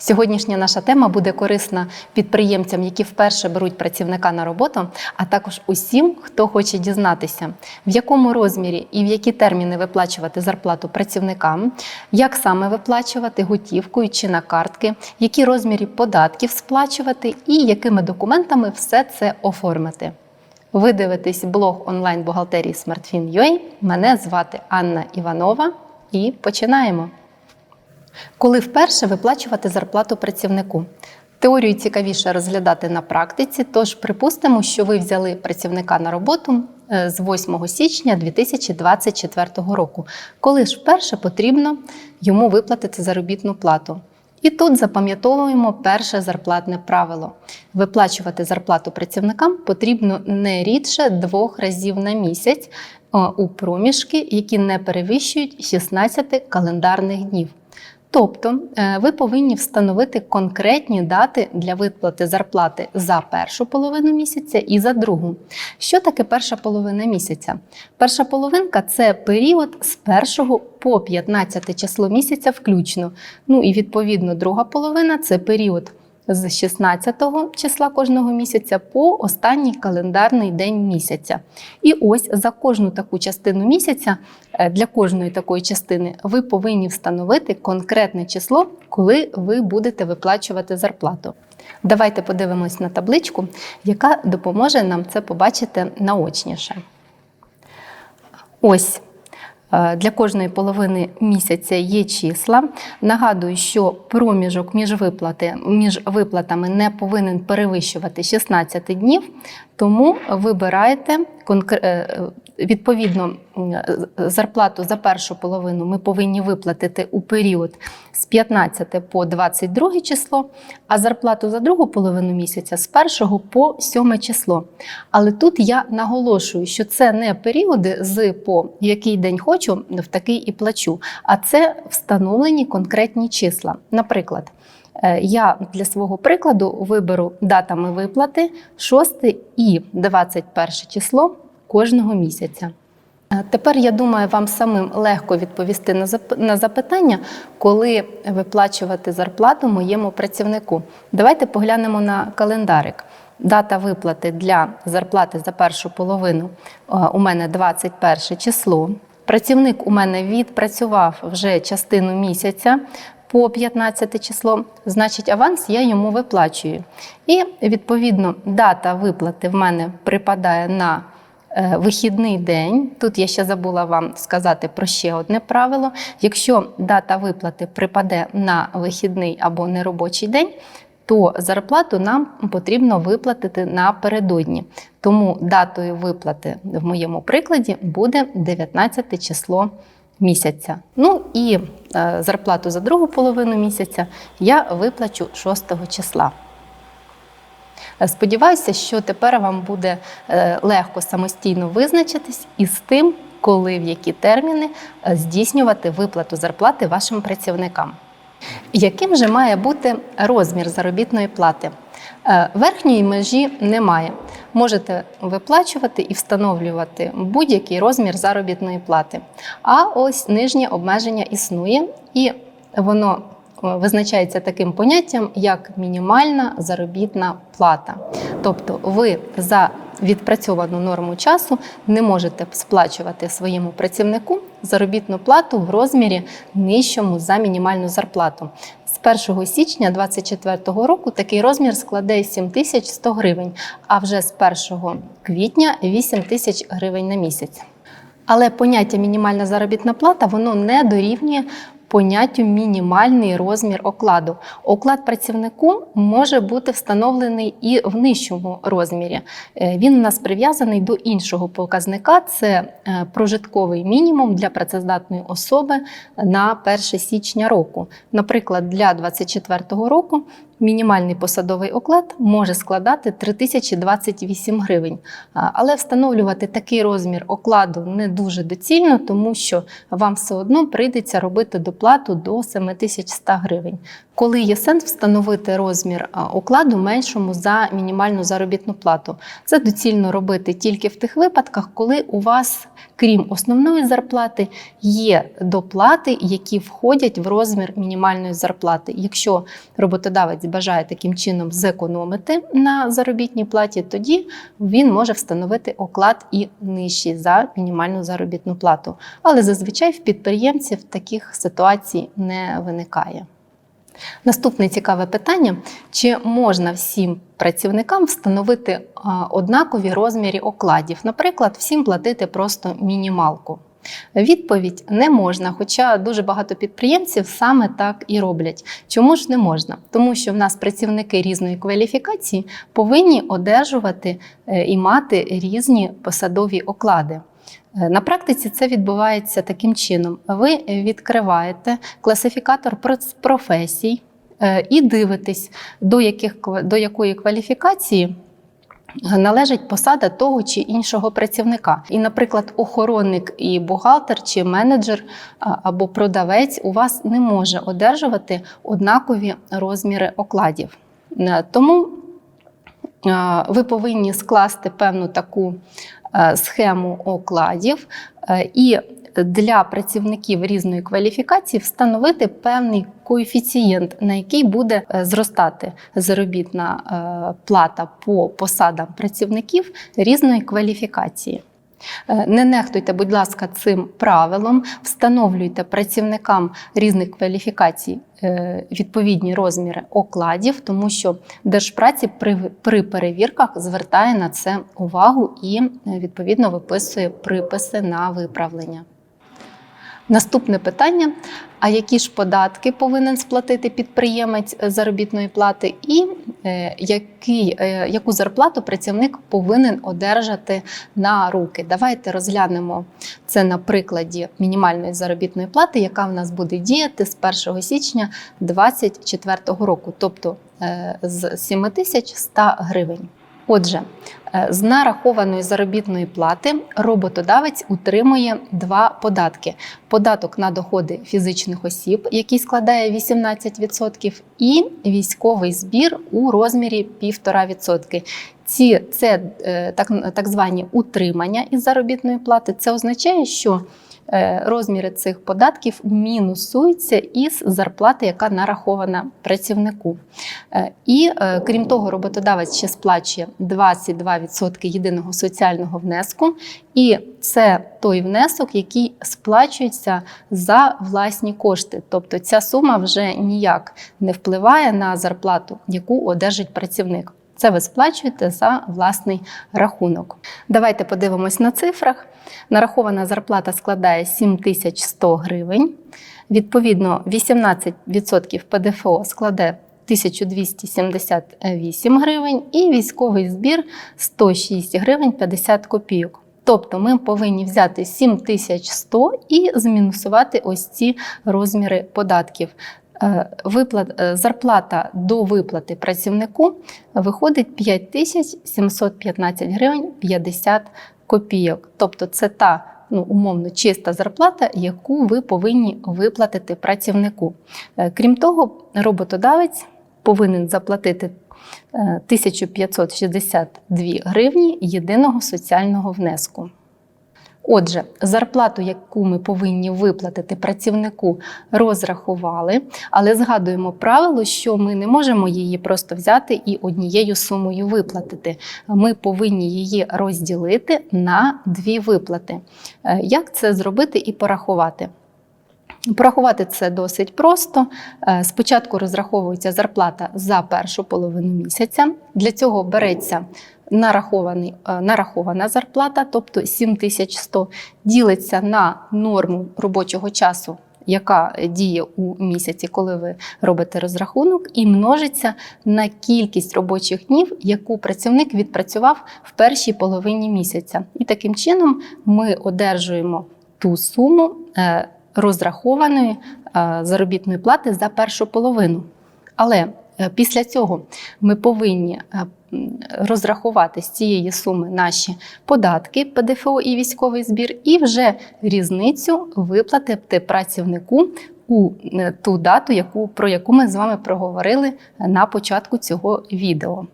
Сьогоднішня наша тема буде корисна підприємцям, які вперше беруть працівника на роботу, а також усім, хто хоче дізнатися, в якому розмірі і в які терміни виплачувати зарплату працівникам, як саме виплачувати готівкою чи на картки, які розмірі податків сплачувати і якими документами все це оформити. Ви дивитесь блог онлайн бухгалтерії SmartFin.ua. Мене звати Анна Іванова і починаємо. Коли вперше виплачувати зарплату працівнику. Теорію цікавіше розглядати на практиці, тож припустимо, що ви взяли працівника на роботу е, з 8 січня 2024 року, коли ж вперше потрібно йому виплатити заробітну плату. І тут запам'ятовуємо перше зарплатне правило: виплачувати зарплату працівникам потрібно не рідше двох разів на місяць е, у проміжки, які не перевищують 16 календарних днів. Тобто е, ви повинні встановити конкретні дати для виплати зарплати за першу половину місяця і за другу. Що таке перша половина місяця? Перша половинка це період з 1 по 15 число місяця включно. Ну і відповідно друга половина це період з 16 числа кожного місяця по останній календарний день місяця. І ось за кожну таку частину місяця, е, для кожної такої частини, ви повинні встановити конкретне число, коли ви будете виплачувати зарплату. Давайте подивимось на табличку, яка допоможе нам це побачити наочніше. Ось для кожної половини місяця є числа. Нагадую, що проміжок між, виплати, між виплатами не повинен перевищувати 16 днів, тому вибирайте е, відповідно зарплату за першу половину ми повинні виплатити у період з 15 по 22 число, а зарплату за другу половину місяця з 1 по 7 число. Але тут я наголошую, що це не періоди з по який день хочу, в такий і плачу, а це встановлені конкретні числа. Наприклад, е, я для свого прикладу виберу датами виплати 6 і 21 число кожного місяця. Тепер я думаю, вам самим легко відповісти на запитання, коли виплачувати зарплату моєму працівнику. Давайте поглянемо на календарик. Дата виплати для зарплати за першу половину у мене 21 число. Працівник у мене відпрацював вже частину місяця по 15 число, значить аванс я йому виплачую. І відповідно дата виплати в мене припадає на вихідний день. Тут я ще забула вам сказати про ще одне правило. Якщо дата виплати припаде на вихідний або неробочий день, то зарплату нам потрібно виплатити напередодні. Тому датою виплати в моєму прикладі буде 19 число місяця. Ну і е, зарплату за другу половину місяця я виплачу 6 числа. Сподіваюся, що тепер вам буде е, легко самостійно визначитись із тим, коли в які терміни е, здійснювати виплату зарплати вашим працівникам. Яким же має бути розмір заробітної плати? Е, Верхньої межі немає. Можете виплачувати і встановлювати будь-який розмір заробітної плати. А ось нижнє обмеження існує, і воно визначається таким поняттям, як мінімальна заробітна плата. Тобто ви за відпрацьовану норму часу не можете сплачувати своєму працівнику заробітну плату в розмірі нижчому за мінімальну зарплату. З 1 січня 2024 року такий розмір складе 7100 гривень, а вже з 1 квітня 8 тисяч гривень на місяць. Але поняття мінімальна заробітна плата воно не дорівнює поняттю мінімальний розмір окладу. Оклад працівнику може бути встановлений і в нижчому розмірі. Е, Він у нас прив'язаний до іншого показника це е, прожитковий мінімум для працездатної особи на 1 січня року. Наприклад, для 2024 року мінімальний посадовий оклад може складати 3028 гривень. Але встановлювати такий розмір окладу не дуже доцільно, тому що вам все одно прийдеться робити плату до 7100 гривень. Коли є сенс встановити розмір а, окладу меншому за мінімальну заробітну плату, це доцільно робити тільки в тих випадках, коли у вас, крім основної зарплати, є доплати, які входять в розмір мінімальної зарплати. Якщо роботодавець бажає таким чином зекономити на заробітній платі, тоді він може встановити оклад і нижчий за мінімальну заробітну плату. Але зазвичай в підприємців таких ситуацій не виникає. Наступне цікаве питання: чи можна всім працівникам встановити однакові розміри окладів, наприклад, всім платити просто мінімалку? Відповідь не можна, хоча дуже багато підприємців саме так і роблять. Чому ж не можна? Тому що в нас працівники різної кваліфікації повинні одержувати е, і мати різні посадові оклади. Е, На практиці це відбувається таким чином: ви відкриваєте класифікатор професій е, і дивитесь, до, яких, до якої кваліфікації належить посада того чи іншого працівника. І, наприклад, охоронник і бухгалтер чи менеджер або продавець у вас не може одержувати однакові розміри окладів. Е, Тому е, ви повинні скласти певну таку е, схему окладів е, і для працівників різної кваліфікації встановити певний коефіцієнт, на який буде е, зростати заробітна е, плата по посадам працівників різної кваліфікації. Е, Не нехтуйте, будь ласка, цим правилом, встановлюйте працівникам різних кваліфікацій е, відповідні розміри окладів, тому що Держпраці при, при перевірках звертає на це увагу і е, відповідно виписує приписи на виправлення. Наступне питання: а які ж податки повинен сплатити підприємець заробітної плати, і е, який, е, яку зарплату працівник повинен одержати на руки? Давайте розглянемо це на прикладі мінімальної заробітної плати, яка в нас буде діяти з 1 січня 2024 року, тобто е, з 7100 гривень. Отже, е, з нарахованої заробітної плати роботодавець утримує два податки: податок на доходи фізичних осіб, який складає 18%, і військовий збір у розмірі 1,5%. Ці це е, так, так звані утримання із заробітної плати. Це означає, що е, розміри цих податків мінусуються із зарплати, яка нарахована працівнику. Е, І крім того, роботодавець ще сплачує 22% єдиного соціального внеску, і це той внесок, який сплачується за власні кошти. Тобто ця сума вже ніяк не впливає на зарплату, яку одержить працівник. Це ви сплачуєте за власний рахунок. Давайте подивимось на цифрах. Нарахована зарплата складає 7100 гривень. Відповідно, 18% ПДФО складе 1278 гривень і військовий збір 106 гривень 50 копійок. Тобто ми повинні взяти 7100 і змінусувати ось ці розміри податків. Е, Виплат, е, зарплата до виплати працівнику виходить 5715 гривень 50 копійок. Тобто це та ну, умовно чиста зарплата, яку ви повинні виплатити працівнику. Е, Крім того, роботодавець повинен заплатити е, 1562 гривні єдиного соціального внеску. Отже, зарплату, яку ми повинні виплатити працівнику, розрахували, але згадуємо правило, що ми не можемо її просто взяти і однією сумою виплатити. Ми повинні її розділити на дві виплати. Е, Як це зробити і порахувати? Порахувати це досить просто. Е, Спочатку розраховується зарплата за першу половину місяця. Для цього береться нарахований, е, нарахована зарплата, тобто 7100, ділиться на норму робочого часу, яка діє у місяці, коли ви робите розрахунок, і множиться на кількість робочих днів, яку працівник відпрацював в першій половині місяця. І таким чином ми одержуємо ту суму е, розрахованої е, заробітної плати за першу половину. Але е, після цього ми повинні е, розрахувати з цієї суми наші податки, ПДФО і військовий збір, і вже різницю виплатити працівнику у ту дату, яку, про яку ми з вами проговорили на початку цього відео.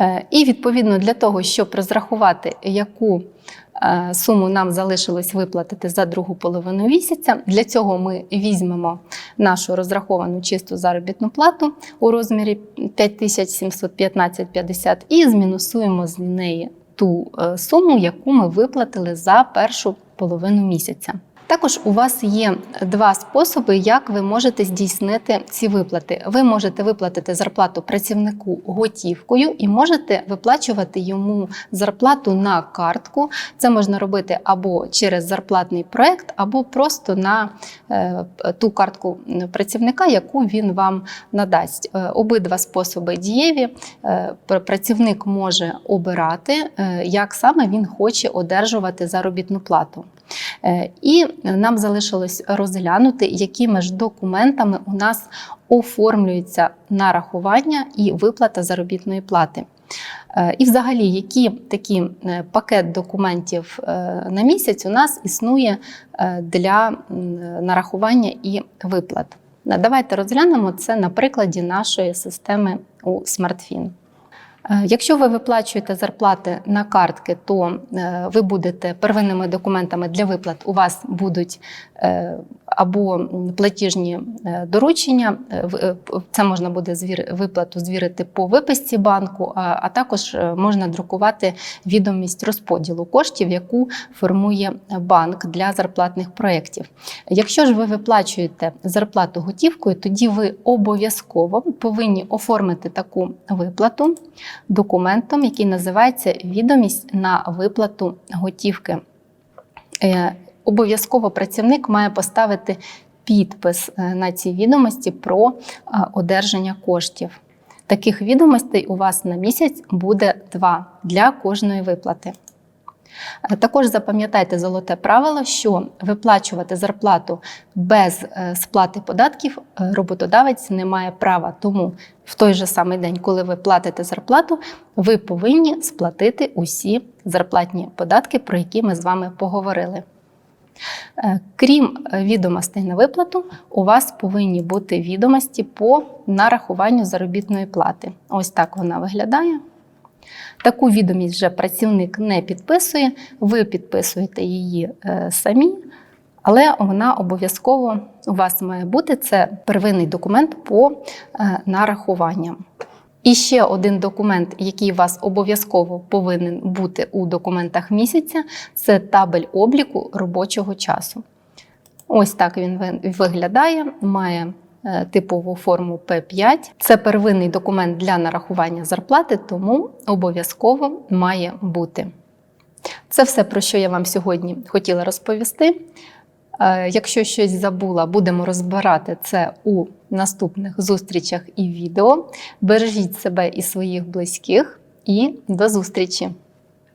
Е, І відповідно для того, щоб розрахувати, яку е, суму нам залишилось виплатити за другу половину місяця, для цього ми візьмемо нашу розраховану чисту заробітну плату у розмірі 5715,50 і змінусуємо з неї ту е, суму, яку ми виплатили за першу половину місяця. Також у вас є два способи, як ви можете здійснити ці виплати. Ви можете виплатити зарплату працівнику готівкою і можете виплачувати йому зарплату на картку. Це можна робити або через зарплатний проект, або просто на е, ту картку працівника, яку він вам надасть. Е, Обидва способи дієві. Е, Працівник може обирати, як саме він хоче одержувати заробітну плату. Е, І нам залишилось розглянути, якими ж документами у нас оформлюється нарахування і виплата заробітної плати. Е, І, взагалі, які такі е, пакет документів на місяць у нас існує для нарахування і виплат. Давайте розглянемо це на прикладі нашої системи у SmartFin. Е, Якщо ви виплачуєте зарплати на картки, то е, ви будете первинними документами для виплат. У вас будуть е, або платіжні е, доручення. е, е, Це можна буде виплату звірити по виписці банку, а також можна друкувати відомість розподілу коштів, яку формує банк для зарплатних проєктів. Якщо ж ви виплачуєте зарплату готівкою, тоді ви обов'язково повинні оформити таку виплату документом, який називається відомість на виплату готівки. Обов'язково працівник має поставити підпис е, на цій відомості про е, одержання коштів. Таких відомостей у вас на місяць буде два для кожної виплати. Е, Також запам'ятайте золоте правило, що виплачувати зарплату без сплати податків роботодавець не має права. Тому в той же самий день, коли ви платите зарплату, ви повинні сплатити усі зарплатні податки, про які ми з вами поговорили. Е, Крім е, відомостей на виплату, у вас повинні бути відомості по нарахуванню заробітної плати. Ось так вона виглядає. Таку відомість вже працівник не підписує, ви підписуєте її е, самі, але вона обов'язково у вас має бути це первинний документ по нарахуванням. І ще один документ, який у вас обов'язково повинен бути у документах місяця, це табель обліку робочого часу. Ось так він виглядає, має е, типову форму П5. Це первинний документ для нарахування зарплати, тому обов'язково має бути. Це все, про що я вам сьогодні хотіла розповісти. Е, Якщо щось забула, будемо розбирати це у наступних зустрічах і відео. Бережіть себе і своїх близьких, і до зустрічі!